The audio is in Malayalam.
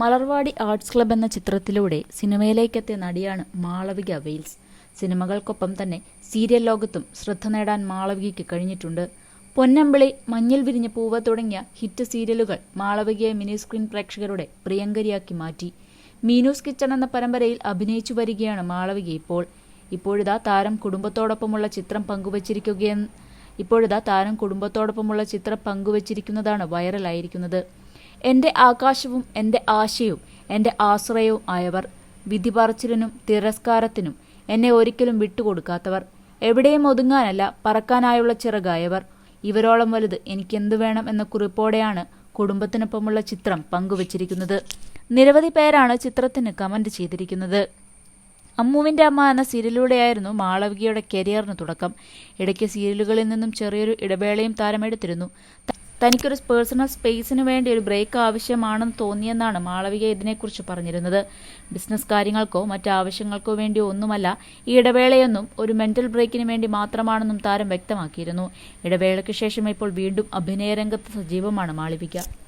മലർവാടി ആർട്സ് ക്ലബ് എന്ന ചിത്രത്തിലൂടെ സിനിമയിലേക്കെത്തിയ നടിയാണ് മാളവിക വെയിൽസ്. സിനിമകൾക്കൊപ്പം തന്നെ സീരിയൽ ലോകത്തും ശ്രദ്ധ നേടാൻ മാളവികയ്ക്ക് കഴിഞ്ഞിട്ടുണ്ട്. പൊന്നമ്പിളി മഞ്ഞിൽ വിരിഞ്ഞ പൂവ് തുടങ്ങിയ ഹിറ്റ് സീരിയലുകൾ മാളവികയെ മിനി സ്ക്രീൻ പ്രേക്ഷകരുടെ പ്രിയങ്കരിയാക്കി മാറ്റി. മീനൂസ് കിച്ചൺ എന്ന പരമ്പരയിൽ അഭിനയിച്ചു വരികയാണ് മാളവിക ഇപ്പോൾ. ഇപ്പോഴിതാ താരം കുടുംബത്തോടൊപ്പമുള്ള ചിത്രം പങ്കുവച്ചിരിക്കുകയെന്ന് ഇപ്പോഴിതാ താരം കുടുംബത്തോടൊപ്പമുള്ള ചിത്രം പങ്കുവച്ചിരിക്കുന്നതാണ് വൈറലായിരിക്കുന്നത്. എന്റെ ആകാശവും എന്റെ ആശയും എന്റെ ആശ്രയവും ആയവർ വിധി പറച്ചിലിനും തിരസ്കാരത്തിനും എന്നെ ഒരിക്കലും വിട്ടുകൊടുക്കാത്തവർ എവിടെയും ഒതുങ്ങാനല്ല പറക്കാനായുള്ള ചിറകായവർ. ഇവരോളം വലുത് എനിക്കെന്തു വേണം എന്ന കുറിപ്പോടെയാണ് കുടുംബത്തിനൊപ്പമുള്ള ചിത്രം പങ്കുവച്ചിരിക്കുന്നത്. നിരവധി പേരാണ് ചിത്രത്തിന് കമന്റ് ചെയ്തിരിക്കുന്നത്. അമ്മുവിന്റെ അമ്മ എന്ന സീരിയലിലൂടെയായിരുന്നു മാളവികയുടെ കരിയറിന് തുടക്കം. ഇടയ്ക്ക് സീരിയലുകളിൽ നിന്നും ചെറിയൊരു ഇടവേളയും താരമെടുത്തിരുന്നു. തനിക്കൊരു പേഴ്സണൽ സ്പേസിന് വേണ്ടി ഒരു ബ്രേക്ക് ആവശ്യമാണെന്ന് തോന്നിയെന്നാണ് മാളവിക ഇതിനെക്കുറിച്ച് പറഞ്ഞിരുന്നത്. ബിസിനസ് കാര്യങ്ങൾക്കോ മറ്റ് ആവശ്യങ്ങൾക്കോ വേണ്ടിയോ ഒന്നുമല്ല ഈ ഇടവേളയൊന്നും ഒരു മെന്റൽ ബ്രേക്കിന് വേണ്ടി മാത്രമാണെന്നും താരം വ്യക്തമാക്കിയിരുന്നു. ഇടവേളയ്ക്ക് ശേഷം ഇപ്പോൾ വീണ്ടും അഭിനയ രംഗത്ത് സജീവമാണ് മാളവിക.